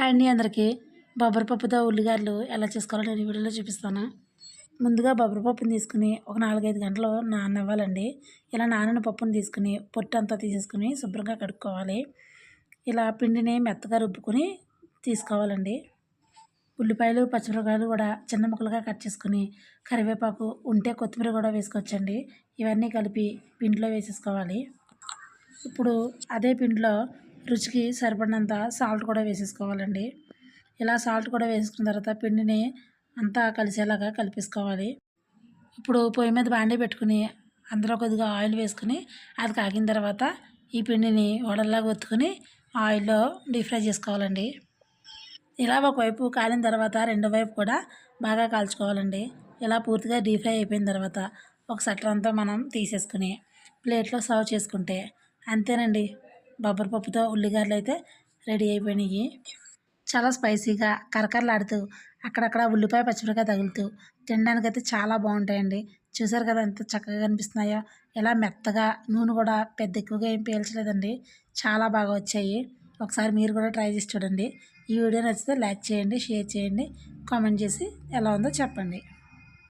Hi అండి అందరికీ. బొబ్బరి పప్పుతో ఉల్లిగడ్డలు ఎలా చేసుకోవాలో నేను వీడియోలో చూపిస్తాను. ముందుగా బొబ్బరి పప్పుని తీసుకుని ఒక నాలుగైదు గంటలు నాననివ్వాలండి. ఇలా నానిన పప్పుని తీసుకుని పొట్టు అంతా తీసేసుకుని శుభ్రంగా కడుక్కోవాలి. ఇలా పిండిని మెత్తగా రుబ్బుకొని తీసుకోవాలండి. ఉల్లిపాయలు పచ్చిమిరపకాయలు కూడా చిన్న ముక్కలుగా కట్ చేసుకుని కరివేపాకు ఉంటే కొత్తిమీర కూడా వేసుకోవచ్చండి. ఇవన్నీ కలిపి పిండిలో వేసేసుకోవాలి. ఇప్పుడు అదే పిండిలో రుచికి సరిపడినంత సాల్ట్ కూడా వేసేసుకోవాలండి. ఇలా సాల్ట్ కూడా వేసుకున్న తర్వాత పిండిని అంతా కలిసేలాగా కలిపేసుకోవాలి. ఇప్పుడు పొయ్యి మీద బాండీ పెట్టుకుని అందులో కొద్దిగా ఆయిల్ వేసుకుని అది కాగిన తర్వాత ఈ పిండిని వడల్లాగా ఒత్తుకుని ఆయిల్లో డీప్ ఫ్రై చేసుకోవాలండి. ఇలా ఒకవైపు కాలిన తర్వాత రెండో వైపు కూడా బాగా కాల్చుకోవాలండి. ఇలా పూర్తిగా డీప్ ఫ్రై అయిపోయిన తర్వాత ఒక సట్రంతో మనం తీసేసుకుని ప్లేట్లో సర్వ్ చేసుకుంటే అంతేనండి. బొబ్బరి పప్పుతో ఉల్లిగడ్డలు అయితే రెడీ అయిపోయినాయి. చాలా స్పైసీగా కరకరలాడుతూ అక్కడక్కడ ఉల్లిపాయ పచ్చిమిరకాయ తగులుతూ తినడానికి అయితే చాలా బాగుంటాయండి. చూసారు కదా ఎంత చక్కగా కనిపిస్తున్నాయో. ఎలా మెత్తగా నూనె కూడా పెద్ద ఎక్కువగా ఏం పీల్చలేదండి. చాలా బాగా వచ్చాయి. ఒకసారి మీరు కూడా ట్రై చేసి చూడండి. ఈ వీడియో నచ్చితే లైక్ చేయండి షేర్ చేయండి. కామెంట్ చేసి ఎలా ఉందో చెప్పండి.